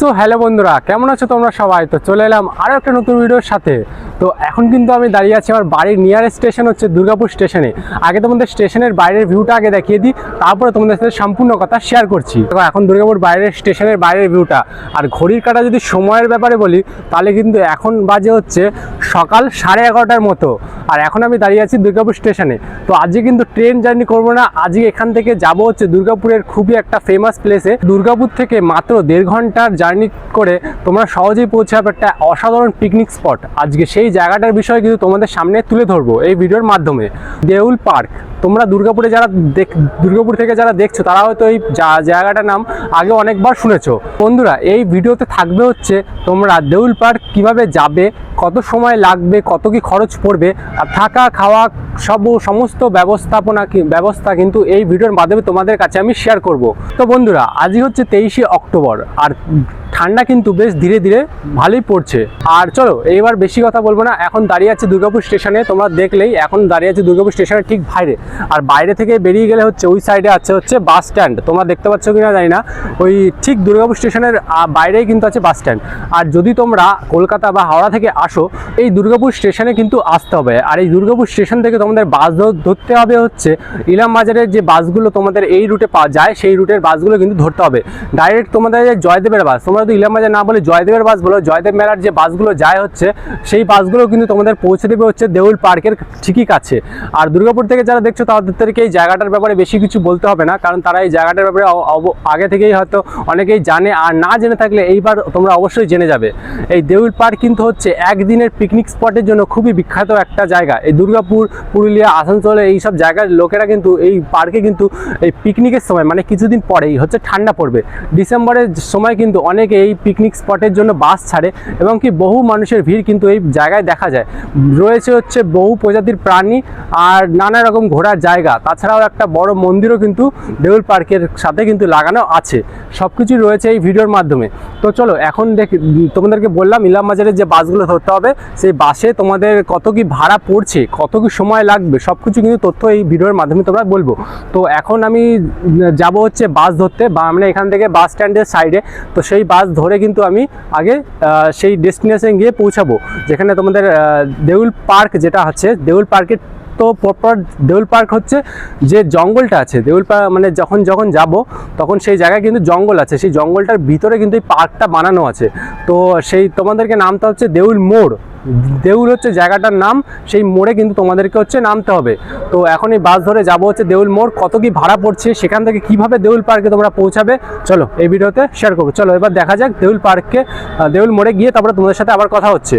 So hello বন্ধুরা, কেমন আছো তোমরা সবাই? তো চলে এলাম আরও একটা নতুন ভিডিওর সাথে। তো এখন কিন্তু আমি দাঁড়িয়ে আছি আমার বাড়ির নিয়ারেস্ট স্টেশন হচ্ছে দুর্গাপুর স্টেশনে আগে তোমাদের স্টেশনের বাইরের ভিউটা আগে দেখিয়ে দিই, তারপরে তোমাদের সাথে সম্পূর্ণ কথা শেয়ার করছি। দেখো, এখন দুর্গাপুর বাইরের স্টেশনের বাইরের ভিউটা আর ঘড়ির কাটা যদি সময়ের ব্যাপারে বলি, তাহলে কিন্তু এখন বাজে হচ্ছে সকাল সাড়ে এগারোটার মতো। আর এখন আমি দাঁড়িয়ে আছি দুর্গাপুর স্টেশনে তো আজকে কিন্তু ট্রেন জার্নি করব না, আজকে এখান থেকে যাব হচ্ছে দুর্গাপুরের খুবই একটা ফেমাস প্লেসে দুর্গাপুর থেকে মাত্র দেড় ঘণ্টার জার্নি করে তোমরা সহজেই পৌঁছে যাবে একটা অসাধারণ পিকনিক স্পট আজকে সেই জায়গাটার বিষয়ে কিন্তু তোমাদের সামনে তুলে ধরবো এই ভিডিওর মাধ্যমে। দেউল পার্ক, তোমরা দুর্গাপুরে যারা দেখ দুর্গাপুর থেকে যারা দেখছ, তারা হয়তো এই জায়গাটার নাম আগে অনেকবার শুনেছো। বন্ধুরা, এই ভিডিওতে থাকবে হচ্ছে তোমরা দেউল পার্ক কীভাবে যাবে, কত সময় লাগবে, কত কি খরচ পড়বে, আর থাকা, খাওয়া সব সমস্ত ব্যবস্থাপনা ব্যবস্থা কিন্তু এই ভিডিওর মাধ্যমে তোমাদের কাছে আমি শেয়ার করব। তো বন্ধুরা, আজই হচ্ছে তেইশে অক্টোবর, আর ঠান্ডা কিন্তু বেশ ধীরে ধীরে ভালোই পড়ছে। আর চলো, এইবার বেশি কথা বলব না। এখন দাঁড়িয়ে আছে দুর্গাপুর স্টেশনে। তোমরা দেখলেই এখন দাঁড়িয়ে আছে দুর্গাপুর স্টেশনের ঠিক বাইরে। আর বাইরে থেকে বেরিয়ে গেলে হচ্ছে, ওই সাইডে আছে হচ্ছে বাস স্ট্যান্ড তোমরা দেখতে পাচ্ছ কিনা জানি না। ওই ঠিক দুর্গাপুর স্টেশনের বাইরেই কিন্তু আছে বাস স্ট্যান্ড আর যদি তোমরা কলকাতা বা হাওড়া থেকে আসো, এই দুর্গাপুর স্টেশনে কিন্তু আসতে হবে। আর এই দুর্গাপুর স্টেশন থেকে তোমাদের বাস ধর- ধরতে হবে হচ্ছে, ইলাম বাজারের যে বাসগুলো তোমাদের এই রুটে পাওয়া যায়, সেই রুটের বাসগুলো কিন্তু ধরতে হবে। ডাইরেক্ট তোমাদের জয়দেবের বাস তোমরা যদি ইলাম বাজার না বলে জয়দেবের বাস বলো, জয়দেব মেলার যে বাসগুলো যায় হচ্ছে, সেই বাসগুলো কিন্তু তোমাদের পৌঁছে দেবে হচ্ছে দেউল পার্কের ঠিকই কাছে। আর দুর্গাপুর থেকে যারা দেখছ, তাদেরকে এই জায়গাটার ব্যাপারে বেশি কিছু বলতে হবে না, কারণ তারা এই জায়গাটার ব্যাপারে আগে থেকেই হয়তো অনেকেই জানে, আর না জেনে থাকলে এইবার তোমরা অবশ্যই জেনে যাবে। এই দেউল পার্ক কিন্তু হচ্ছে একদিনের পিকনিক স্পটের জন্য খুবই বিখ্যাত একটা জায়গা। এই দুর্গাপুর, পুরুলিয়া, আসানসোলে এই সব জায়গার লোকেরা কিন্তু এই পার্কে কিন্তু এই পিকনিকের সময় মানে কিছুদিন পরেই হচ্ছে ঠান্ডা পড়বে। ডিসেম্বরের সময় কিন্তু অনেকে এই পিকনিক স্পটের জন্য বাস ছাড়ে এবং কি বহু মানুষের ভিড় কিন্তু এই জায়গায় দেখা যায়। রয়েছে হচ্ছে বহু প্রজাতির প্রাণী আর নানা রকম ঘোরার জায়গা। তাছাড়াও একটা বড় মন্দিরও কিন্তু দেউল পার্কের সাথে কিন্তু লাগানো আছে। সব কিছুই রয়েছে এই ভিডিওর মাধ্যমে। তো চলো, এখন দেখ, তোমাদেরকে বললাম ইলাম বাজারের যে বাসগুলো ধরতে হবে, সেই বাসে তোমাদের কত কি ভাড়া পড়ছে, কত কি সময় লাগবে সব কিছু কিন্তু তথ্য এই ভিডিওর মাধ্যমে তোমরা বলব। তো এখন আমি যাব হচ্ছে বাস ধরতে, বা আমরা এখান থেকে বাস স্ট্যান্ডের সাইডে তো সেই বাস ধরে কিন্তু আমি আগে সেই ডেস্টিনেশন গিয়ে পৌঁছাবো। যেখানে তোমাদের দেউল পার্ক যেটা আছে, দেউল পার্কের তো প্রপার দেউল পার্ক হচ্ছে যে জঙ্গলটা আছে। দেউল পার্ক মানে যখন যখন যাব, তখন সেই জায়গায় কিন্তু জঙ্গল আছে। সেই জঙ্গলটার ভিতরে কিন্তু এই পার্কটা বানানো আছে। তো সেই তোমাদেরকে নামটা হচ্ছে দেউল মোড়। দেউল হচ্ছে জায়গাটার নাম। সেই মোড়ে কিন্তু তোমাদেরকে হচ্ছে নামতে হবে। তো এখন এই বাস ধরে যাব হচ্ছে দেউল মোড়। কত কি ভাড়া পড়ছে, সেখান থেকে কীভাবে দেউল পার্কে তোমরা পৌঁছাবে, চলো এই ভিডিওতে শেয়ার করব। চলো, এবার দেখা যাক দেউল পার্ককে দেউল মোড়ে গিয়ে তারপরে তোমাদের সাথে আবার কথা হচ্ছে।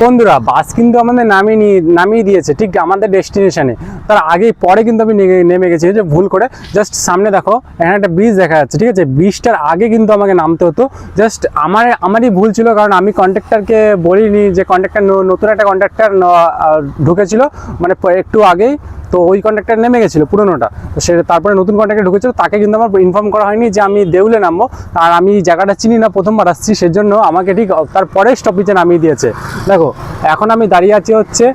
বন্ধুরা বাস কিন্তু আমাদের নামিয়ে নিয়ে নামিয়ে দিয়েছে ঠিক আমাদের ডেস্টিনেশনে তার আগেই পরে কিন্তু আমি নেমে- গেছি যে ভুল করে। জাস্ট সামনে দেখো, এখানে একটা ব্রিজ দেখা যাচ্ছে, ঠিক আছে? ব্রিজটার আগে কিন্তু আমাকে নামতে হতো। জাস্ট আমার আমারই ভুল ছিল, কারণ আমি কন্ট্রাক্টরকে বলিনি যে কন্ট্রাক্টর নতুন একটা কন্ট্রাক্টর ঢুকেছিল। মানে একটু আগেই। তো ওই কন্ট্রাক্টর নেমে গেছিল, পুরোনোটা। তো সে তারপরে নতুন কন্ট্রাক্টর ঢুকেছিল, তাকে কিন্তু আমার ইনফর্ম করা হয়নি যে আমি দেউলে নামবো। আর আমি জায়গাটা চিনি না, প্রথমবার আসছি, সেজন্য আমাকে ঠিক তারপরে স্টপেজে নামিয়ে দিয়েছে। দেখো, এখন আমি দাঁড়িয়ে আছি হচ্ছে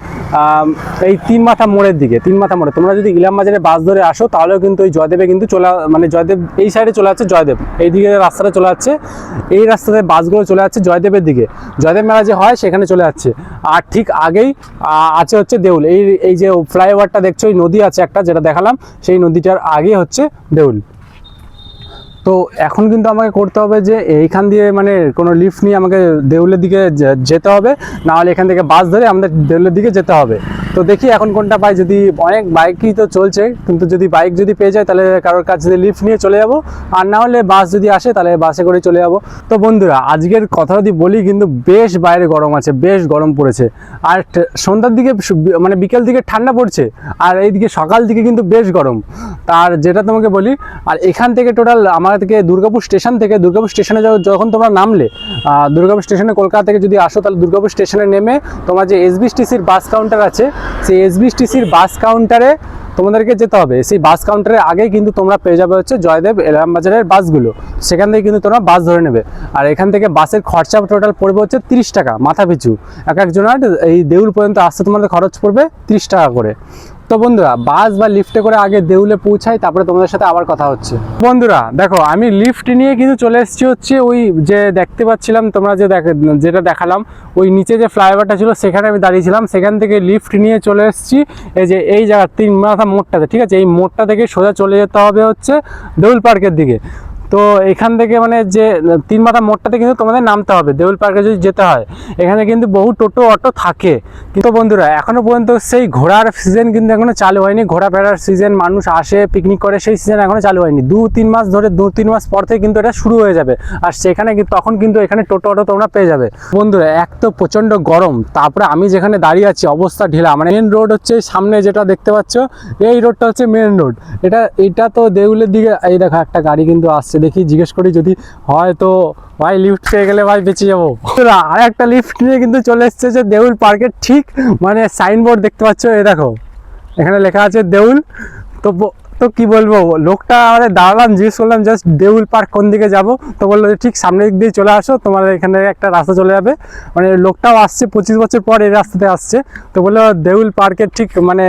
এই তিন মাথা মোড়ের দিকে, তিন মাথা মোড়ে তোমরা যদি ইলাম বাজারে বাস ধরে আসো, তাহলেও কিন্তু ওই জয়দেবে কিন্তু চলে মানে জয়দেব, এই সাইডে চলে যাচ্ছে জয়দেব। এই দিকে রাস্তাটা চলে যাচ্ছে। এই রাস্তাতে বাসগুলো চলে যাচ্ছে জয়দেবের দিকে। জয়দেব মেলা যে হয়, সেখানে চলে যাচ্ছে। আর ঠিক আগেই আছে হচ্ছে দেউল। এই এই যে ফ্লাইওভারটা দেখছ, ওই নদী আছে একটা, যেটা দেখালাম, সেই নদীটার আগে হচ্ছে দেউল। তো এখন কিন্তু আমাকে করতে হবে যে এইখান দিয়ে মানে কোনো লিফট নিয়ে আমাকে দেউলের দিকে যেতে হবে। না হলে এখান থেকে বাস ধরে আমাদের দেউলের দিকে যেতে হবে। তো দেখি এখন কোনটা পাই। যদি অনেক বাইকই তো চলছে, কিন্তু যদি বাইক যদি পেয়ে যায়, তাহলে কারোর কাছে যদি লিফট নিয়ে চলে যাব। আর না হলে বাস যদি আসে, তাহলে বাসে করে চলে যাব। তো বন্ধুরা, আজকের কথা যদি বলি, কিন্তু বেশ বাইরে গরম আছে, বেশ গরম পড়েছে। আর সন্ধ্যার দিকে মানে বিকেল দিকে ঠান্ডা পড়ছে, আর এইদিকে সকাল দিকে কিন্তু বেশ গরম। তার যেটা তোমাকে বলি, আর এখান থেকে টোটাল আমার কলকাতা থেকে দুর্গাপুর স্টেশন থেকে দুর্গাপুর স্টেশনে যখন তোমরা নামলে দুর্গাপুর স্টেশনে কলকাতা থেকে যদি আসো, তাহলে দুর্গাপুর স্টেশনে নেমে তোমার যে এসবিএসটিসির বাস কাউন্টার আছে, সেই এসবিএসটিসির বাস কাউন্টারে তোমাদেরকে যেতে হবে। সেই বাস কাউন্টারের আগেই কিন্তু তোমরা পেয়ে যাবে হচ্ছে জয়দেব এলামবাজারের বাসগুলো। সেখান থেকে কিন্তু তোমরা বাস ধরে নেবে। আর এখান থেকে বাসের খরচা টোটাল পড়বে হচ্ছে তিরিশ টাকা মাথা পিছু এক একজনের এই দেউল পর্যন্ত আসতে তোমাদের খরচ পড়বে তিরিশ টাকা করে। তো বন্ধুরা বাস বা লিফটে করে আগে দেউলে পৌঁছাই, তারপরে তোমাদের সাথে আবার কথা হচ্ছে। বন্ধুরা, দেখো, আমি লিফট নিয়ে কিন্তু চলে এসেছি হচ্ছে ওই যে দেখতে পাচ্ছিলাম তোমরা যে দেখ- যেটা দেখালাম, ওই নিচে যে ফ্লাইওভারটা ছিল, সেখানে আমি দাঁড়িয়েছিলাম। সেখান থেকে লিফট নিয়ে চলে এসেছি। এই যে এই জায়গা তিন মাথা মোড়টাতে, ঠিক আছে? এই মোড়টা থেকে সোজা চলে যেতে হবে হচ্ছে দেউল পার্কের দিকে। তো এখান থেকে মানে যে তিন মাথা মোড়টাতে কিন্তু তোমাদের নামতে হবে, দেউল পার্কে যদি যেতে হয়। এখানে কিন্তু বহু টোটো, অটো থাকে। কিন্তু বন্ধুরা, এখনও পর্যন্ত সেই ঘোড়ার সিজন কিন্তু এখনও চালু হয়নি। ঘোরা ফেরার সিজন মানুষ আসে পিকনিক করে, সেই সিজন এখনও চালু হয়নি। দু তিন মাস ধরে, দু তিন মাস পর থেকে কিন্তু এটা শুরু হয়ে যাবে। আর সেখানে তখন কিন্তু এখানে টোটো, অটো তোমরা পেয়ে যাবে। বন্ধুরা, এক তো প্রচণ্ড গরম, তারপরে আমি যেখানে দাঁড়িয়ে আছি, অবস্থা ঢিলা। মানে মেন রোড হচ্ছে সামনে যেটা দেখতে পাচ্ছ, এই রোডটা হচ্ছে মেন রোড এটা এটা তো দেউলের দিকে, এই দেখো একটা গাড়ি কিন্তু আসছে দেখি, জিজ্ঞেস করি, যদি হয় তো ভাই লিফট পেয়ে গেলে ভাই বেঁচে যাব। আর একটা লিফট নিয়ে কিন্তু চলে এসছে যে দেউল পার্কের ঠিক মানে সাইনবোর্ড দেখতে পাচ্ছ এ দেখো। এখানে লেখা আছে দেউল, তো তো কি বলব, লোকটা আমাদের দাঁড়ালাম, জিজ্ঞেস করলাম, জাস্ট দেউল পার্ক কোন দিকে যাব? তো বলল, ঠিক সামনের দিক দিয়ে চলে আসো, তোমার এখানে একটা রাস্তা চলে যাবে। মানে লোকটাও আসছে, পঁচিশ বছর পর এই রাস্তাতে আসছে। তো বলল, দেউল পার্কের ঠিক মানে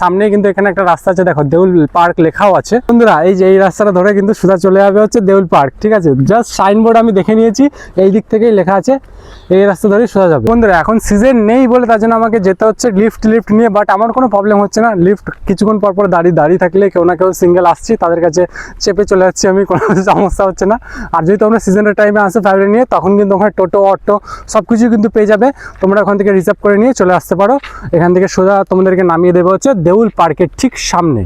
সামনে কিন্তু এখানে একটা রাস্তা আছে, দেখো, দেউল পার্ক লেখাও আছে। বন্ধুরা, এই যে এই রাস্তাটা ধরে কিন্তু সোজা চলে যাবে হচ্ছে দেউল পার্ক, ঠিক আছে? জাস্ট সাইনবোর্ড আমি দেখে নিয়েছি, এই দিক থেকেই লেখা আছে, এই রাস্তা ধরেই সোজা যাবে। বন্ধুরা, এখন সিজন নেই বলে তার জন্য আমাকে যেতে হচ্ছে লিফট লিফট নিয়ে বাট আমার কোনো প্রবলেম হচ্ছে না। লিফট কিছুক্ষণ পর পর দাঁড়িয়ে দাঁড়িয়ে থাকলে কেউ সিঙ্গেল আসছি, তাদের কাছে চেপে চলে যাচ্ছি আমি, কোনো সমস্যা হচ্ছে না। আর যদি তোমরা সিজনের টাইমে আসো ফ্যামিলি নিয়ে, তখন কিন্তু ওখানে টোটো, অটো সব কিছু কিন্তু পেয়ে যাবে। তোমরা ওখান থেকে রিজার্ভ করে নিয়ে চলে আসতে পারো। এখান থেকে সোজা তোমাদেরকে নামিয়ে দেবে হচ্ছে দেউল পার্কের ঠিক সামনে।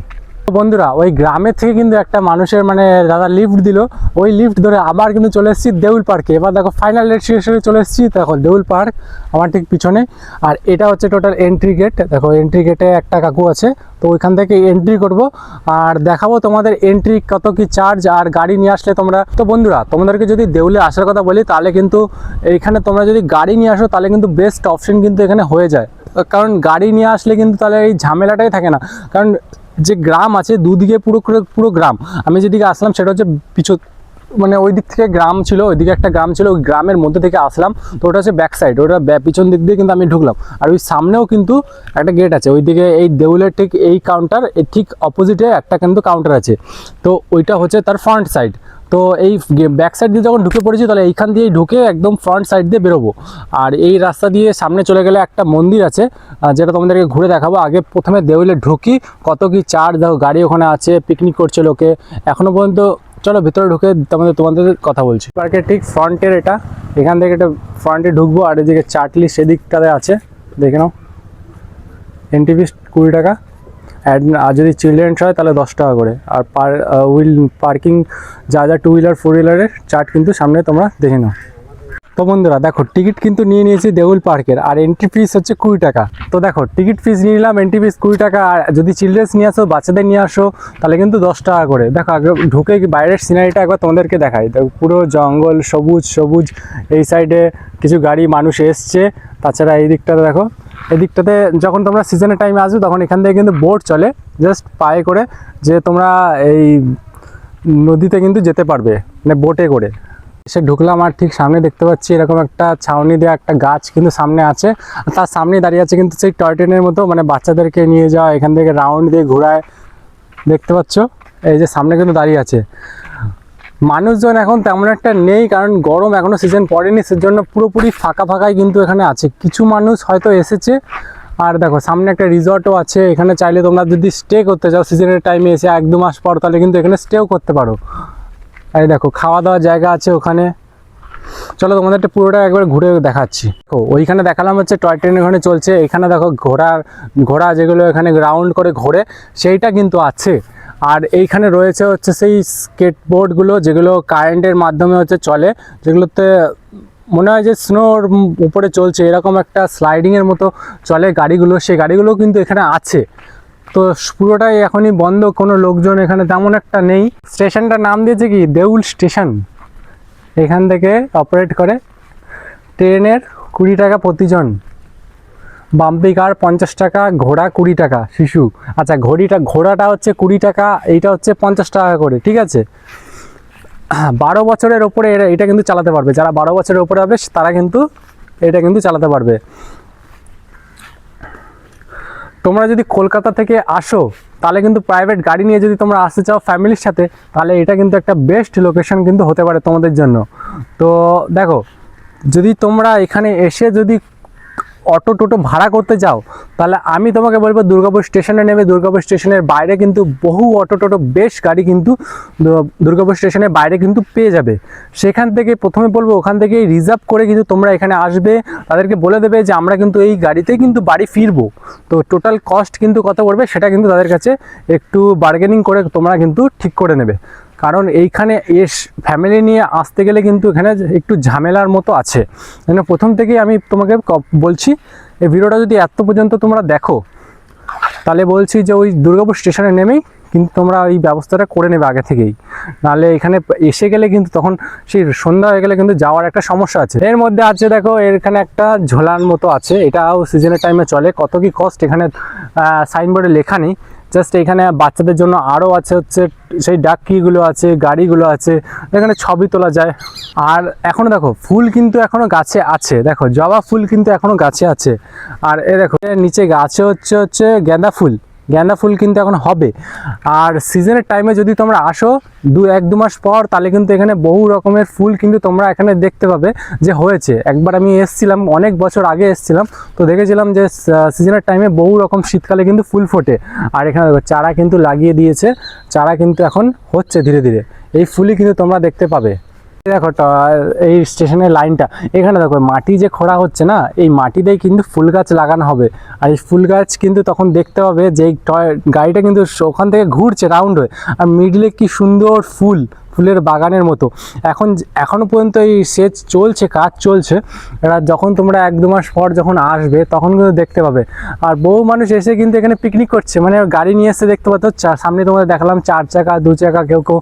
বন্ধুরা, ওই গ্রামের থেকে কিন্তু একটা মানুষের মানে দাদা লিফট দিল। ওই লিফট ধরে আবার কিন্তু চলে এসেছি দেউল পার্কে এবার দেখো ফাইনাল ডেস্টিনেশনে চলে এসেছি, দেখো দেউল পার্ক আমার ঠিক পিছনে। আর এটা হচ্ছে টোটাল এন্ট্রি গেট দেখো এন্ট্রি গেটে একটা কাকু আছে, তো ওইখান থেকে এন্ট্রি করব। আর দেখাবো তোমাদের এন্ট্রি কত কি চার্জ আর গাড়ি নিয়ে আসলে তোমরা। তো বন্ধুরা, তোমাদেরকে যদি দেউলে আসার কথা বলি, তাহলে কিন্তু এইখানে তোমরা যদি গাড়ি নিয়ে আসো, তাহলে কিন্তু বেস্ট অপশন কিন্তু এখানে হয়ে যায়। কারণ গাড়ি নিয়ে আসলে কিন্তু তাহলে এই ঝামেলাটাই থাকে না। কারণ যে গ্রাম আছে, দুদিকে পুরো পুরো গ্রাম। আমি যেদিকে আসলাম সেটা হচ্ছে পিছু মানে ওই দিক থেকে গ্রাম ছিল, ওইদিকে একটা গ্রাম ছিল, ওই গ্রামের মধ্যে থেকে আসলাম। তো ওটা হচ্ছে ব্যাক সাইড ওটা পিছন দিক দিয়ে কিন্তু আমি ঢুকলাম। আর ওই সামনেও কিন্তু একটা গেট আছে, ওইদিকে এই দেউলের ঠিক এই কাউন্টার ঠিক অপোজিটে একটা কিন্তু কাউন্টার আছে। তো ওইটা হচ্ছে তার ফ্রন্ট সাইড তো এই ব্যাক সাইড দিয়ে যখন ঢুকে পড়েছি, তাহলে এইখান দিয়ে ঢুকে একদম ফ্রন্ট সাইড দিয়ে বেরোবো। আর এই রাস্তা দিয়ে সামনে চলে গেলে একটা মন্দির আছে যেটা তোমাদেরকে ঘুরে দেখাবো। আগে প্রথমে দেউলে ঢুকি, কত কি চার্জ দেখো গাড়ি ওখানে আছে পিকনিক করছে লোকে। এখনও পর্যন্ত, চলো ভিতরে ঢুকে তোমাদের তোমাদের কথা বলছি। পার্কের ঠিক ফ্রন্টের এটা, এখান থেকে এটা ফ্রন্টে ঢুকবো, আর এদিকে চাটলি সেদিকটাতে আছে, দেখে নাও। এন্ট্রি ফিস কুড়ি টাকা। আর যদি চিলড্রেন্স হয় তাহলে দশ টাকা করে। আর পার উইল পার্কিং যা যা টু হুইলার ফোর হুইলারের চার্ট কিন্তু সামনে তোমরা দেখে নাও। তো বন্ধুরা, দেখো টিকিট কিন্তু নিয়ে নিয়েছি দেউল পার্কের আর এন্ট্রি ফিস হচ্ছে কুড়ি টাকা। তো দেখো টিকিট ফিস নিয়ে নিলাম এন্ট্রি ফিস কুড়ি টাকা, আর যদি চিলড্রেন্স নিয়ে আসো, বাচ্চাদের নিয়ে আসো, তাহলে কিন্তু দশ টাকা করে। দেখো, আগে ঢুকে বাইরের সিনারিটা একবার তোমাদেরকে দেখাই। দেখো, পুরো জঙ্গল সবুজ সবুজ, এই সাইডে কিছু গাড়ি, মানুষ এসছে। তাছাড়া এই দিকটাতে দেখো, এই দিকটাতে যখন তোমরা সিজনের টাইমে আসবে, তখন এখান থেকে কিন্তু বোট চলে জাস্ট পায়ে করে, যে তোমরা এই নদীতে কিন্তু যেতে পারবে মানে বোটে করে। এসে ঢুকলাম আর ঠিক সামনে দেখতে পাচ্ছি এরকম একটা ছাউনি দেওয়া একটা গাছ কিন্তু সামনে আছে। তার সামনে দাঁড়িয়ে আছে কিন্তু সেই টয় ট্রেনের মতো মানে বাচ্চাদেরকে নিয়ে যাওয়া, এখান থেকে রাউন্ড দিয়ে ঘোরায়। দেখতে পাচ্ছ? এই যে সামনে কিন্তু দাঁড়িয়ে আছে। মানুষজন এখন তেমন একটা নেই কারণ গরম এখনও সিজন পড়েনি, সেজন্য পুরোপুরি ফাঁকা ফাঁকাই কিন্তু এখানে আছে। কিছু মানুষ হয়তো এসেছে। আর দেখো, সামনে একটা রিসর্টও আছে। এখানে চাইলে তোমরা যদি স্টে করতে চাও সিজনের টাইমে এসে এক দু মাস পর, তাহলে কিন্তু এখানে স্টেও করতে পারো। এই দেখো খাওয়া দাওয়ার জায়গা আছে ওখানে। চলো তোমাদের একটা পুরোটা একবার ঘুরে দেখাচ্ছি। ও ওইখানে দেখালাম হচ্ছে টয় ট্রেন ওখানে চলছে। এখানে দেখো ঘোড়ার, ঘোড়া যেগুলো এখানে রাউন্ড করে ঘোরে, সেইটা কিন্তু আছে। আর এইখানে রয়েছে হচ্ছে সেই স্কেটবোর্ডগুলো যেগুলো কারেন্টের মাধ্যমে হচ্ছে চলে, যেগুলোতে মনে হয় যে স্নোর উপরে চলছে। এরকম একটা স্লাইডিংয়ের মতো চলে গাড়িগুলো। সেই গাড়িগুলো কিন্তু এখানে আছে। তো পুরোটাই এখনই বন্ধ, কোনো লোকজন এখানে তেমন একটা নেই। স্টেশনটার নাম দিয়েছে কি? দেউল স্টেশন। এখান থেকে অপারেট করে। ট্রেনের কুড়ি টাকা প্রতিজন। বাম্পি কার পঞ্চাশ টাকা, ঘোড়া কুড়ি টাকা, শিশু। আচ্ছা ঘড়িটা, ঘোড়াটা হচ্ছে কুড়ি টাকা, এইটা হচ্ছে পঞ্চাশ টাকা করে, ঠিক আছে? বারো বছরের ওপরে এটা কিন্তু চালাতে পারবে। যারা বারো বছরের ওপরে হবে, তারা কিন্তু, এটা কিন্তু চালাতে পারবে। তোমরা যদি কলকাতা থেকে আসো, তাহলে কিন্তু প্রাইভেট গাড়ি নিয়ে যদি তোমরা আসতে চাও ফ্যামিলির সাথে, তাহলে এটা কিন্তু একটা বেস্ট লোকেশন কিন্তু হতে পারে তোমাদের জন্য। তো দেখো, যদি তোমরা এখানে এসে যদি অটো টোটো ভাড়া করতে যাও, তাহলে আমি তোমাকে বলব দুর্গাপুর স্টেশনে নেবে। দুর্গাপুর স্টেশনের বাইরে কিন্তু বহু অটো টোটো, বেশ গাড়ি কিন্তু দুর্গাপুর স্টেশনের বাইরে কিন্তু পেয়ে যাবে। সেখান থেকে প্রথমে বলব, ওখান থেকে রিজার্ভ করে কিন্তু তোমরা এখানে আসবে। তাদেরকে বলে দেবে যে, আমরা কিন্তু এই গাড়িতেই কিন্তু বাড়ি ফিরবো। তো টোটাল কস্ট কিন্তু কত পড়বে, সেটা কিন্তু তাদের কাছে একটু বার্গেনিং করে তোমরা কিন্তু ঠিক করে নেবে। কারণ এইখানে এস ফ্যামিলি নিয়ে আসতে গেলে কিন্তু এখানে একটু ঝামেলার মতো আছে। জন্য প্রথম থেকেই আমি তোমাকে বলছি, এই ভিডিওটা যদি এত পর্যন্ত তোমরা দেখো, তাহলে বলছি যে ওই দুর্গাপুর স্টেশনে নেমেই কিন্তু তোমরা ওই ব্যবস্থাটা করে নেবে আগে থেকেই। নাহলে এখানে এসে গেলে কিন্তু তখন সেই সন্ধ্যা হয়ে গেলে কিন্তু যাওয়ার একটা সমস্যা আছে। এর মধ্যে আছে দেখো, এখানে একটা ঝোলার মতো আছে। এটাও সিজনের টাইমে চলে। কত কি কস্ট এখানে সাইনবোর্ডে লেখা নেই। জাস্ট এখানে বাচ্চাদের জন্য আরও আছে হচ্ছে, সেই ডাকিগুলো আছে, গাড়িগুলো আছে, এখানে ছবি তোলা যায়। আর এখনও দেখো, ফুল কিন্তু এখনও গাছে আছে। দেখো, জবা ফুল কিন্তু এখনও গাছে আছে। আর এ দেখো নিচে গাছে হচ্ছে হচ্ছে গেঁদা ফুল। গাঁদা ফুল কিন্তু এখন হবে। আর সিজনের টাইমে যদি তোমরা আসো দু, এক, দু মাস পর, তাহলে কিন্তু এখানে বহু রকমের ফুল কিন্তু তোমরা এখানে দেখতে পাবে যে হয়েছে। একবার আমি এসছিলাম, অনেক বছর আগে এসছিলাম, তো দেখেছিলাম যে সিজনের টাইমে বহু রকম শীতকালে কিন্তু ফুল ফোটে। আর এখানে চারা কিন্তু লাগিয়ে দিয়েছে, চারা কিন্তু এখন হচ্ছে ধীরে ধীরে। এই ফুলই কিন্তু তোমরা দেখতে পাবে। দেখো এই স্টেশনের লাইনটা, এখানে দেখো, মাটি যে খোঁড়া হচ্ছে না, এই মাটিতেই কিন্তু ফুল গাছ লাগানো হবে। আর এই ফুল গাছ কিন্তু তখন দেখতে হবে যে গাড়িটা কিন্তু ওখান থেকে ঘুরছে রাউন্ড হয়ে। আর মিডলে কি সুন্দর ফুল ফুলের বাগানের মতো। এখন এখনও পর্যন্ত এই সেচ চলছে, কাজ চলছে এবার যখন তোমরা এক দু মাস পর যখন আসবে, তখন কিন্তু দেখতে পাবে। আর বহু মানুষ এসে কিন্তু এখানে পিকনিক করছে মানে গাড়ি নিয়ে এসে দেখতে পাচ্ছ সামনে তোমাদের দেখালাম চার চাকা, দু চাকা কেউ কেউ।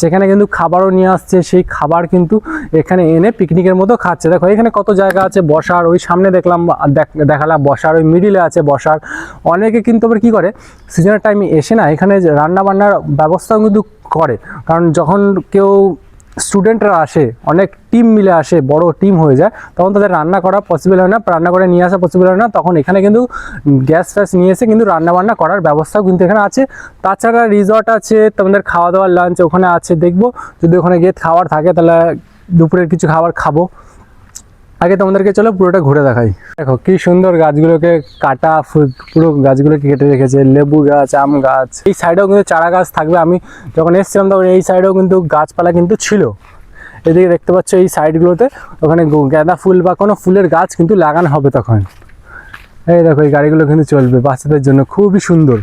সেখানে কিন্তু খাবারও নিয়ে আসছে, সেই খাবার কিন্তু এখানে এনে পিকনিকের মতো খাচ্ছে। দেখো, এখানে কত জায়গা আছে, বসার, ওই সামনে দেখলাম দেখালাম বসার, ওই মিডিলে আছে বসার। অনেকে কিন্তু আবার কী করে সিজনের টাইমে এসে না, এখানে যে রান্না বান্নার ব্যবস্থাও কিন্তু করে। কারণ যখন কেউ স্টুডেন্টরা আসে, অনেক টিম মিলে আসে, বড় টিম হয়ে যায়, তখন তাদের রান্না করা পসিবল হয় না। রান্না করে নিয়ে আসা পসিবল হয় না। তখন এখানে কিন্তু গ্যাস ফ্যাস নিয়ে এসে কিন্তু রান্না বান্না করার ব্যবস্থাও কিন্তু এখানে আছে। তাছাড়া রিসর্ট আছে, তোমাদের খাওয়া দাওয়ার লাঞ্চ ওখানে আছে। দেখব যদি ওখানে গিয়ে খাওয়ার থাকে, তাহলে দুপুরের কিছু খাবার খাব। আগে তোমাদেরকে চলো পুরোটা ঘুরে দেখাই। দেখো, কি সুন্দর গাছগুলোকে কাটা পুরো গাছগুলোকে কেটে রেখেছে, লেবু গাছ, আম গাছ। এই সাইডেও কিন্তু চারা গাছ থাকবে। আমি যখন এসেছিলাম তখন এই সাইডেও কিন্তু গাছপালা কিন্তু ছিল। এদিকে দেখতে পাচ্ছ এই সাইডগুলোতে ওখানে গাঁদা ফুল বা কোনো ফুলের গাছ কিন্তু লাগানো হবে তখন। এই দেখো, এই গাড়িগুলো কিন্তু চলবে বাচ্চাদের জন্য। খুবই সুন্দর।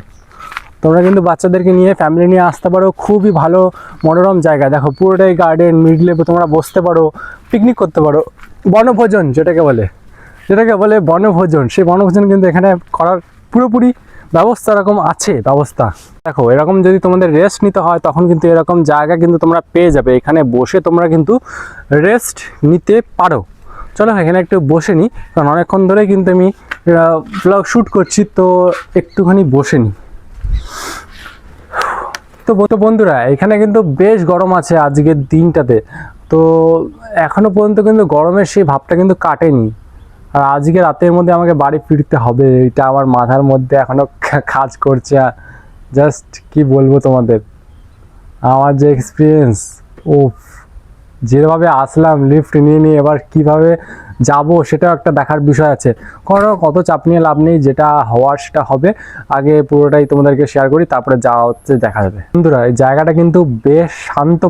তোমরা কিন্তু বাচ্চাদেরকে নিয়ে ফ্যামিলি নিয়ে আসতে পারো। খুবই ভালো মনোরম জায়গা। দেখো, পুরোটাই গার্ডেন মিডলে তোমরা বসতে পারো পিকনিক করতে পারো। বনভোজন যেটাকে বলে যেটাকে বলে বনভোজন। সেই বনভোজন কিন্তু এখানে করার পুরোপুরি ব্যবস্থা এরকম আছে, ব্যবস্থা। দেখো, এরকম যদি তোমাদের রেস্ট নিতে হয়, তখন কিন্তু এরকম জায়গা কিন্তু তোমরা পেয়ে যাবে। এখানে বসে তোমরা কিন্তু রেস্ট নিতে পারো। চলো, এখানে একটু বসে নিই কারণ অনেকক্ষণ ধরে কিন্তু আমি ব্লগ শ্যুট করছি, তো একটুখানি বসে নিই তো তো বন্ধুরা, এখানে কিন্তু বেশ গরম আছে আজকের দিনটাতে। তো এখনও পর্যন্ত কিন্তু গরমের সেই ভাবটা কিন্তু কাটেনি। আর আজকে রাতের মধ্যে আমাকে বাড়ি ফিরতে হবে, এটা আমার মাথার মধ্যে এখনও কা- কাজ করছে। জাস্ট কি বলব তোমাদের? আমার যে এক্সপিরিয়েন্স ও যেভাবে আসলাম লিফট নিয়ে নিয়ে এবার কীভাবে যাব সেটাও একটা দেখার বিষয় আছে। কোনো কত চাপ নিয়ে লাভ নেই, যেটা হওয়ার সেটা হবে। আগে পুরোটাই তোমাদেরকে শেয়ার করি, তারপরে যাওয়া হচ্ছে দেখা যাবে। বন্ধুরা, এই জায়গাটা কিন্তু বেশ শান্ত,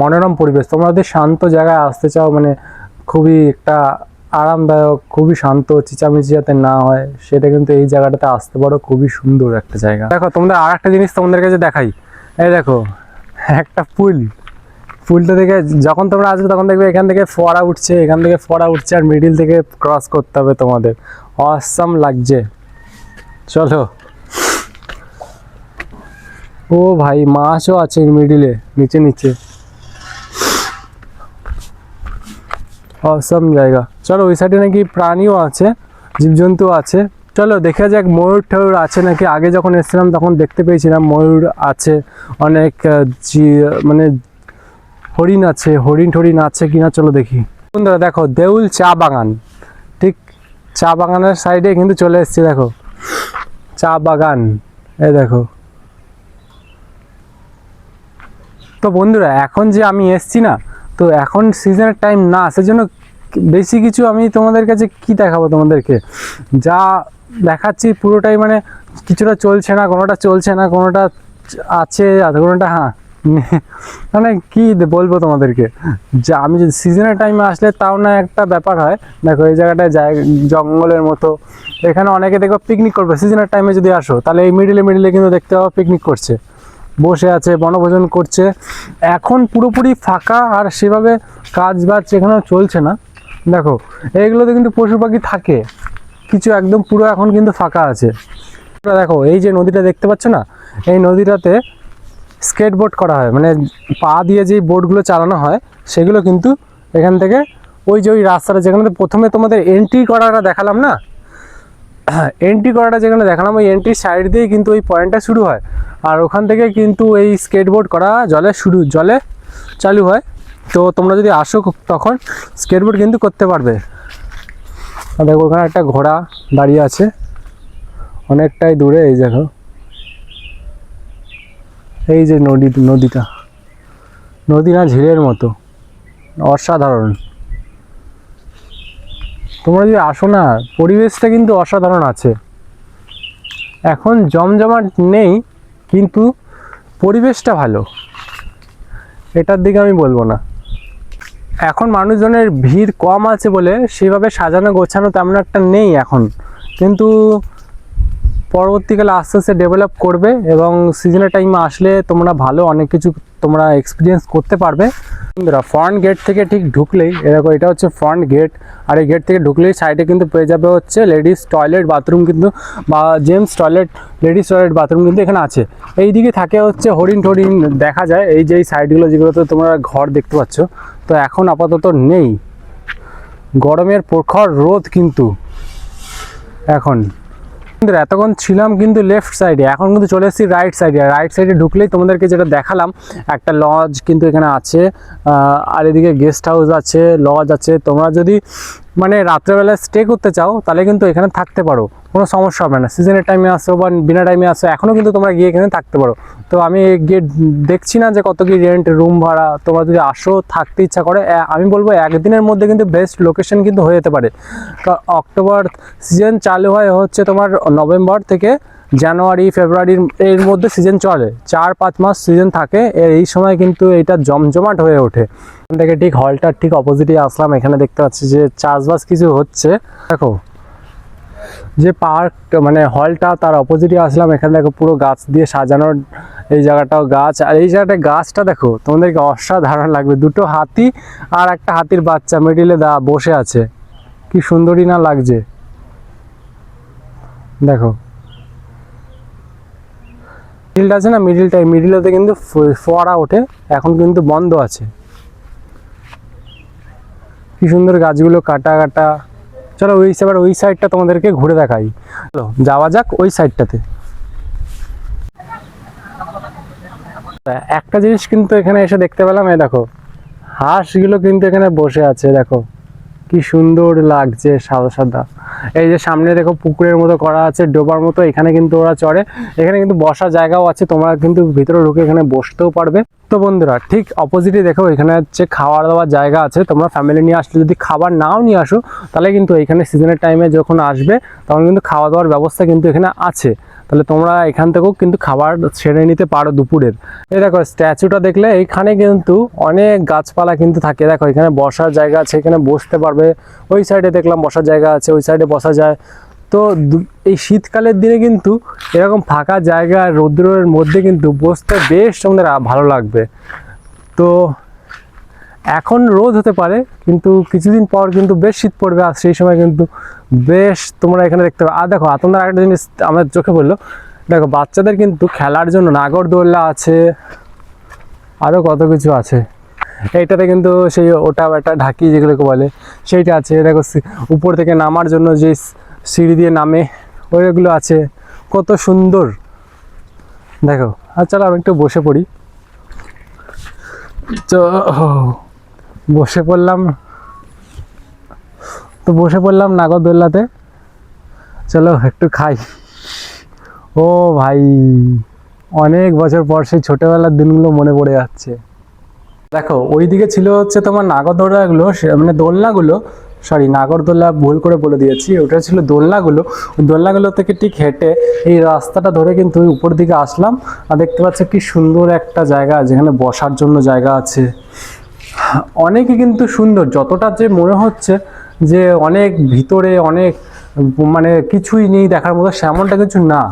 মনোরম পরিবেশ। তোমরা যদি শান্ত জায়গায় আসতে চাও মানে খুবই একটা আরামদায়ক, খুবই শান্ত, চিচামিচি যাতে না হয়, সেটা কিন্তু এই জায়গাটাতে আসতে পারো। খুবই সুন্দর একটা জায়গা। দেখো, তোমাদের আর একটা জিনিস তোমাদের কাছে দেখাই। এই দেখো, একটা ফুল ফুলটা দেখে যখন তোমরা আসবে তখন দেখবে এখান থেকে ফোয়ারা উঠছে, এখান থেকে ফোয়ারা উঠছে আর মিডিল থেকে ক্রস করতে হবে তোমাদের। অসাম লাগছে। চলো। ও ভাই, মাছও আছে মিডিলে নিচে নিচে। অসম জায়গা। চলো, ওই সাইডে নাকি প্রাণীও আছে, জীবজন্তু আছে। চলো, দেখা যাক, ময়ূর ঠয়ূর আছে নাকি? আগে যখন এসেছিলাম তখন দেখতে পেয়েছিলাম ময়ূর আছে। অনেক মানে হরিণ আছে, হরিণ টরিণ আছে কিনা চলো দেখি। বন্ধুরা দেখো, দেউল চা বাগান। ঠিক চা বাগানের সাইডে কিন্তু চলে এসেছি, দেখো। চা বাগান এ দেখো। তো বন্ধুরা, এখন যে আমি এসছি না, তো এখন সিজনের টাইম না, সেজন্য বেশি কিছু আমি তোমাদের কাছে কি দেখাবো তোমাদেরকে? যা দেখাচ্ছি পুরোটাই মানে কিছুটা চলছে না, কোনোটা চলছে না, কোনোটা আছে কোনোটা হ্যাঁ। মানে কি বলব তোমাদেরকে? যে আমি যদি সিজনের টাইমে আসলে তাও না একটা ব্যাপার হয়। দেখো, এই জায়গাটায় জায়গা জঙ্গলের মতো। এখানে অনেকে দেখো পিকনিক করবে। সিজনের টাইমে যদি আসো, তাহলে এই মিডিলে মিডিলে কিন্তু দেখতে পাবো পিকনিক করছে। বসে আছে, বনভোজন করছে। এখন পুরোপুরি ফাঁকা আর সেভাবে কাজ বাজ এখানেও চলছে না। দেখো এইগুলোতে কিন্তু পশু পাখি থাকে। কিছু একদম পুরো এখন কিন্তু ফাঁকা আছে। দেখো, এই যে নদীটা দেখতে পাচ্ছ না? এই নদীটাতে স্কেটবোর্ড করা হয়। মানে পা দিয়ে যেই বোর্ডগুলো চালানো হয়, সেগুলো কিন্তু এখান থেকে ওই যে ওই রাস্তাটা যেখানে প্রথমে তোমাদের এন্ট্রি করাটা দেখালাম না? এন্ট্রি করাটা যেখানে দেখালাম, ওই এন্ট্রির সাইড দিয়েই কিন্তু ওই পয়েন্টটা শুরু হয়। আর ওখান থেকে কিন্তু এই স্কেটবোর্ড করা জলে শুরু, জলে চালু হয়। তো তোমরা যদি আসো তখন, স্কেটবোর্ড কিন্তু করতে পারবে। দেখো ওখানে একটা ঘোড়া দাঁড়িয়ে আছে। অনেকটাই দূরে, এই দেখো। এই যে নদী, নদীটা। নদী না, ঝিলের মতো। অসাধারণ। তোমরা যদি আসো না, পরিবেশটা কিন্তু অসাধারণ আছে। এখন জমজমাট নেই, কিন্তু পরিবেশটা ভালো। এটার দিকে আমি বলব না। এখন মানুষজনের ভিড় কম আছে বলে সেভাবে সাজানো গোছানো তেমন একটা নেই এখন। কিন্তু পরবর্তীকালে আস্তে আস্তে ডেভেলপ করবে এবং সিজনের টাইমে আসলে তোমরা ভালো অনেক কিছু তোমরা এক্সপিরিয়েন্স করতে পারবে। বন্ধুরা ফ্রন্ট গেট থেকে ঠিক ঢুকলেই এরকম এটা হচ্ছে ফ্রন্ট গেট আর এই গেট থেকে ঢুকলেই সাইডে কিন্তু পেয়ে যাবে হচ্ছে লেডিস টয়লেট বাথরুম কিন্তু, বা gents toilet ladies toilet bathroom কিন্তু এখানে আছে। এই দিকে থাকে হচ্ছে হরিণ টরিণ দেখা যায়, এই যে এই সাইডগুলো যেগুলোতে তোমরা ঘর দেখতে পাচ্ছ। তো এখন আপাতত নেই। গরমের প্রখর রোদ কিন্তু এখন। বন্ধুরা, এতক্ষণ ছিলাম কিন্তু লেফট সাইডে এখন কিন্তু চলে এসেছি রাইট সাইডে রাইট সাইডে ঢুকলেই তোমাদেরকে যেটা দেখালাম একটা লজ কিন্তু এখানে আছে। আর এদিকে গেস্ট হাউস আছে লজ আছে। তোমরা যদি মানে রাত্রেবেলা স্টে করতে চাও, তাহলে কিন্তু এখানে থাকতে পারো। কোনো সমস্যা হবে না। সিজনের টাইমে আসো বা বিনা টাইমে আসো এখনও কিন্তু তোমরা গিয়ে এখানে থাকতে পারো। তো আমি গিয়ে দেখছি না যে কত কি রেন্ট রুম ভাড়া, তোমরা যদি আসো, থাকতে ইচ্ছা করে আমি বলব একদিনের মধ্যে কিন্তু বেস্ট লোকেশন কিন্তু হয়ে যেতে পারে। অক্টোবর সিজন চালু হয় হচ্ছে তোমার নভেম্বর থেকে জানুয়ারি ফেব্রুয়ারির এর মধ্যে সিজন চলে। চার, পাঁচ মাস সিজন থাকে। এই সময় কিন্তু এটা জমজমাট হয়ে ওঠে। থেকে ঠিক হলটার ঠিক অপোজিটে আসলাম। এখানে দেখতে পাচ্ছি যে চাষবাস কিছু হচ্ছে। দেখো, যে পার্ক মানে হলটা তার অপোজিটে আসলাম। এখানে দেখো পুরো গাছ দিয়ে সাজানোর এই জায়গাটাও গাছ। আর এই জায়গাটা গাছটা দেখো, তোমাদেরকে অসাধারণ লাগবে। দুটো হাতি আর একটা হাতির বাচ্চা মিডিলে দা বসে আছে। কি সুন্দরই না লাগছে। দেখো। মিডিলটা আছে না? মিডিলটাই মিডিলেতে কিন্তু ফোয়ারা ওঠে। এখন কিন্তু বন্ধ আছে। কি সুন্দর গাছগুলো কাটা কাটা। চলো ওই এবার ওই সাইডটা তোমাদেরকে ঘুরে দেখাই। চলো, যাওয়া যাক ওই সাইডটাতে একটা জিনিস কিন্তু এখানে এসে দেখতে পেলাম, এই দেখো, হাঁসগুলো কিন্তু এখানে বসে আছে, দেখো। কি সুন্দর লাগছে সাদা সাদা। এই যে সামনে দেখো পুকুরের মতো করা আছে, ডোবার মতো, এখানে কিন্তু ওরা চড়ে। এখানে কিন্তু বসার জায়গাও আছে, তোমরা কিন্তু ভিতরে ঢুকে এখানে বসতেও পারবে। তো বন্ধুরা, ঠিক অপোজিটে দেখো, এখানে হচ্ছে খাওয়ার দাওয়ার জায়গা আছে। তোমরা ফ্যামিলি নিয়ে আসলে যদি খাবার নাও নিয়ে আসো, তাহলে কিন্তু এখানে সিজনের টাইমে যখন আসবে, তখন কিন্তু খাওয়া দাওয়ার ব্যবস্থা কিন্তু এখানে আছে। তাহলে তোমরা এখান থেকেও কিন্তু খাবার ছেড়ে নিতে পারো দুপুরের। এই দেখো, স্ট্যাচুটা দেখলে এইখানে কিন্তু অনেক গাছপালা কিন্তু থাকে। দেখো, এখানে বসার জায়গা আছে, এখানে বসতে পারবে। ওই সাইডে দেখলাম বসার জায়গা আছে, ওই সাইডে বসা যায়। তো এই শীতকালের দিনে কিন্তু এরকম ফাঁকা জায়গা রৌদ্রের মধ্যে কিন্তু বসতে বেশ তোমাদের ভালো লাগবে। তো এখন রোদ হতে পারে, কিন্তু কিছুদিন পর কিন্তু বেশ শীত পড়বে আর সেই সময় কিন্তু বেশ তোমরা এখানে দেখতে পাবে। আর দেখো তোমরা একটা জিনিস আমার চোখে বলল দেখো, বাচ্চাদের কিন্তু খেলার জন্য নাগরদোল্লা আছে আরও কত কিছু আছে। এইটাতে কিন্তু সেই ওটা একটা ঢাকি যেগুলোকে বলে, সেইটা আছে। দেখো উপর থেকে নামার জন্য যে সিঁড়ি দিয়ে নামে, ওইগুলো আছে। কত সুন্দর। দেখো, আর আমি একটু বসে পড়ি। তো বসে পড়লাম। তো বসে পড়লাম নাগরদোল্লাতে। চলো একটু খাই। ও ভাই, অনেক বছর পর সেই ছোটোবেলার দিনগুলো মনে পড়ে যাচ্ছে। দেখো, ওইদিকে ছিল হচ্ছে তোমার নাগরদোলনাগুলো সে- মানে দোলনাগুলো সরি নাগরদোল্লা ভুল করে বলে দিয়েছি, ওটা ছিল দোলনাগুলো। দোলনাগুলো থেকে ঠিক হেঁটে এই রাস্তাটা ধরে কিন্তু উপর দিকে আসলাম, আর দেখতে পাচ্ছ কি সুন্দর একটা জায়গা, যেখানে বসার জন্য জায়গা আছে। অনেকই কিন্তু সুন্দর, যতটা যে মনে হচ্ছে যে অনেক ভিতরে অনেক মানে কিছুই নেই দেখার মতো, সেমনটা কিছু না।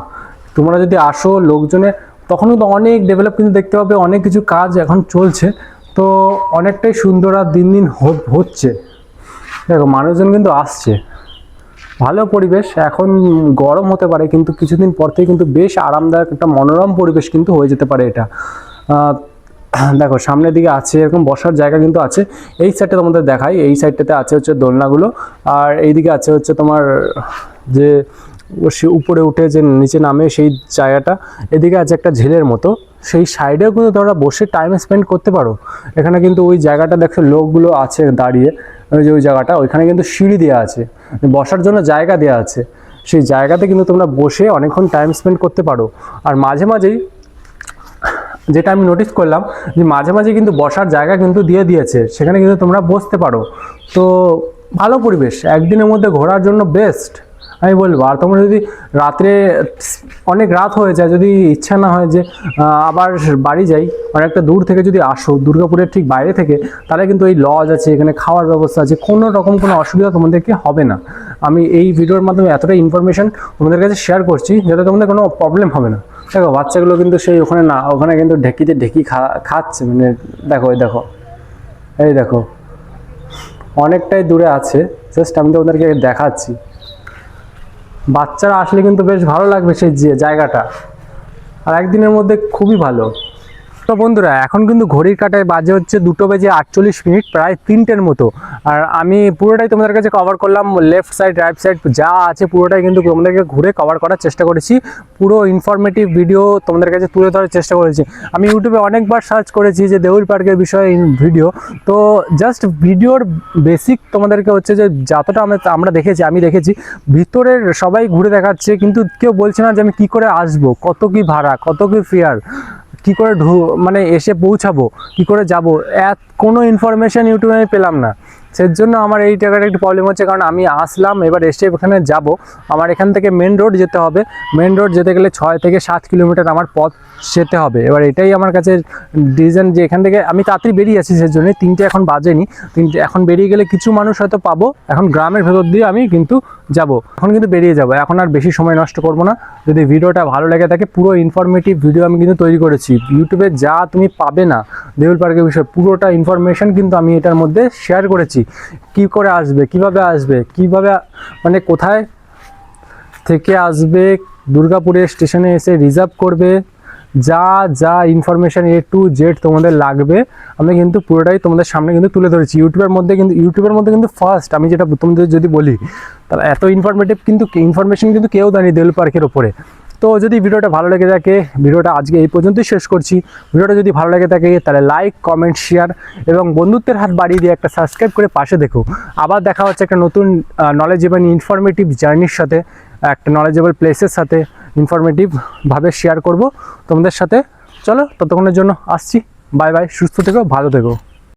তোমরা যদি আসো লোকজনে, তখন কিন্তু অনেক ডেভেলপ কিন্তু দেখতে পাবে, অনেক কিছু কাজ এখন চলছে। তো অনেকটাই সুন্দর আর দিন দিন হচ্ছে। দেখো, মানুষজন কিন্তু আসছে। ভালো পরিবেশ, এখন গরম হতে পারে, কিন্তু কিছুদিন পর থেকে কিন্তু বেশ আরামদায়ক একটা মনোরম পরিবেশ কিন্তু হয়ে যেতে পারে এটা। দেখো, সামনের দিকে আছে, এরকম বসার জায়গা কিন্তু আছে। এই সাইডটা তোমাদের দেখাই, এই সাইডটাতে আছে হচ্ছে দোলনাগুলো। আর এইদিকে আছে হচ্ছে তোমার যে সে উপরে উঠে যে নিচে নামে সেই জায়গাটা। এদিকে আছে একটা ঝিলের মতো। সেই সাইডেও কিন্তু তোমরা বসে টাইম স্পেন্ড করতে পারো। এখানে কিন্তু ওই জায়গাটা দেখো লোকগুলো আছে দাঁড়িয়ে। ওই যে ওই জায়গাটা, ওইখানে কিন্তু সিঁড়ি দেওয়া আছে। বসার জন্য জায়গা দেওয়া আছে। সেই জায়গাতে কিন্তু তোমরা বসে অনেকক্ষণ টাইম স্পেন্ড করতে পারো। আর মাঝে মাঝেই যেটা আমি নোটিস করলাম যে মাঝে মাঝে কিন্তু বসার জায়গা কিন্তু দিয়ে দিয়েছে, সেখানে কিন্তু তোমরা বসতে পারো। তো ভালো পরিবেশ, একদিনের মধ্যে ঘোরার জন্য বেস্ট আমি বলব, আর তোমরা যদি রাত্রে, অনেক রাত হয়ে যায়, যদি ইচ্ছা না হয় যে আবার বাড়ি যাই, অনেকটা দূর থেকে যদি আসো, দুর্গাপুরের ঠিক বাইরে থেকে, তাহলে কিন্তু এই লজ আছে, এখানে খাওয়ার ব্যবস্থা আছে, কোনো রকম কোনো অসুবিধা তোমাদেরকে হবে না। আমি এই ভিডিওর মাধ্যমে এতটা ইনফরমেশন তোমাদের কাছে শেয়ার করছি, যাতে তোমাদের কোনো প্রবলেম হবে না। দেখো, বাচ্চাগুলো কিন্তু সেই ওখানে না, ওখানে কিন্তু ঢেকিতে ঢেকি খা, খাচ্ছে মানে দেখো, এই দেখো এই দেখো, অনেকটাই দূরে আছে জাস্ট আমি তো ওদেরকে দেখাচ্ছি। বাচ্চারা আসলে কিন্তু বেশ ভালো লাগবে সেই যে- জায়গাটা। আর একদিনের মধ্যে খুবই ভালো। তো বন্ধুরা, এখন কিন্তু ঘড়ির কাটায় বাজে হচ্ছে দুটো বেজে আটচল্লিশ মিনিট, প্রায় তিনটের মতো। আর আমি পুরোটাই তোমাদের কাছে কভার করলাম লেফট সাইড রাইট সাইড যা আছে পুরোটাই কিন্তু তোমাদেরকে ঘুরে কভার করার চেষ্টা করেছি। পুরো ইনফরমেটিভ ভিডিও তোমাদের কাছে তুলে ধরার চেষ্টা করেছি। আমি ইউটিউবে অনেকবার সার্চ করেছি যে দেউল পার্কের বিষয়ে ভিডিও তো জাস্ট ভিডিওর বেসিক তোমাদেরকে হচ্ছে যে যতটা আমরা আমরা দেখেছি, আমি দেখেছি, ভিতরের সবাই ঘুরে দেখাচ্ছে, কিন্তু কেউ বলছে না যে আমি কী করে আসব, কত কি ভাড়া, কত কি ফেয়ার কি করে ঢু মানে এসে পৌঁছাবো, কি করে যাব, এত, কোনো ইনফরমেশান ইউটিউবে আমি পেলাম না। সের জন্য আমার এই টাকাটা একটু প্রবলেম হচ্ছে, কারণ আমি আসলাম, এবার এসে এখানে যাব। আমার এখান থেকে মেন রোড যেতে হবে। মেন রোড যেতে গেলে ছয় থেকে সাত কিলোমিটার আমার পথ। যেতে হবে। এবার এটাই আমার কাছে ডিসিশন যে এখান থেকে আমি তাড়াতাড়ি বেরিয়ে আছি সেই জন্য তিনটে এখন বাজেনি। তিনটে এখন বেরিয়ে গেলে কিছু মানুষ হয়তো পাবো। এখন গ্রামের ভেতর দিয়ে আমি কিন্তু যাব। এখন কিন্তু বেরিয়ে যাব। এখন আর বেশি সময় নষ্ট করব না। যদি ভিডিওটা ভালো লেগে থাকে, পুরো ইনফরমেটিভ ভিডিও আমি কিন্তু তৈরি করেছি। ইউটিউবে যা তুমি পাবে না, দেউল পার্কের বিষয়ে পুরোটা ইনফরমেশন কিন্তু আমি এটার মধ্যে শেয়ার করেছি। কি করে আসবে, কীভাবে আসবে, কীভাবে মানে কোথায় থেকে আসবে দুর্গাপুরের স্টেশনে এসে রিজার্ভ করবে যা যা ইনফরমেশন এ টু জেড তোমাদের লাগবে, আমি কিন্তু পুরোটাই তোমাদের সামনে কিন্তু তুলে ধরেছি। ইউটিউবের মধ্যে কিন্তু ইউটিউবের মধ্যে কিন্তু ফার্স্ট আমি যেটা তোমাদের যদি বলি, তাহলে এত ইনফরমেটিভ কিন্তু ইনফরমেশন কিন্তু কেউ দেয়নি দেউল পার্কের ওপরে। তো যদি ভিডিওটা ভালো লেগে থাকে, ভিডিওটা আজকে এই পর্যন্তই শেষ করছি। ভিডিওটা যদি ভালো লেগে থাকে, তাহলে লাইক কমেন্ট শেয়ার এবং বন্ধুত্বের হাত বাড়িয়ে দিয়ে একটা সাবস্ক্রাইব করে পাশে দেখো। আবার দেখা হচ্ছে একটা নতুন নলেজ এবং ইনফরমেটিভ জার্নির সাথে, একটা নলেজেবল প্লেসের সাথে। ইনফরমেটিভভাবে শেয়ার করব তোমাদের সাথে। চলো, ততক্ষণের জন্য আসছি। বাই বাই সুস্থ থেকো, ভালো থেকো।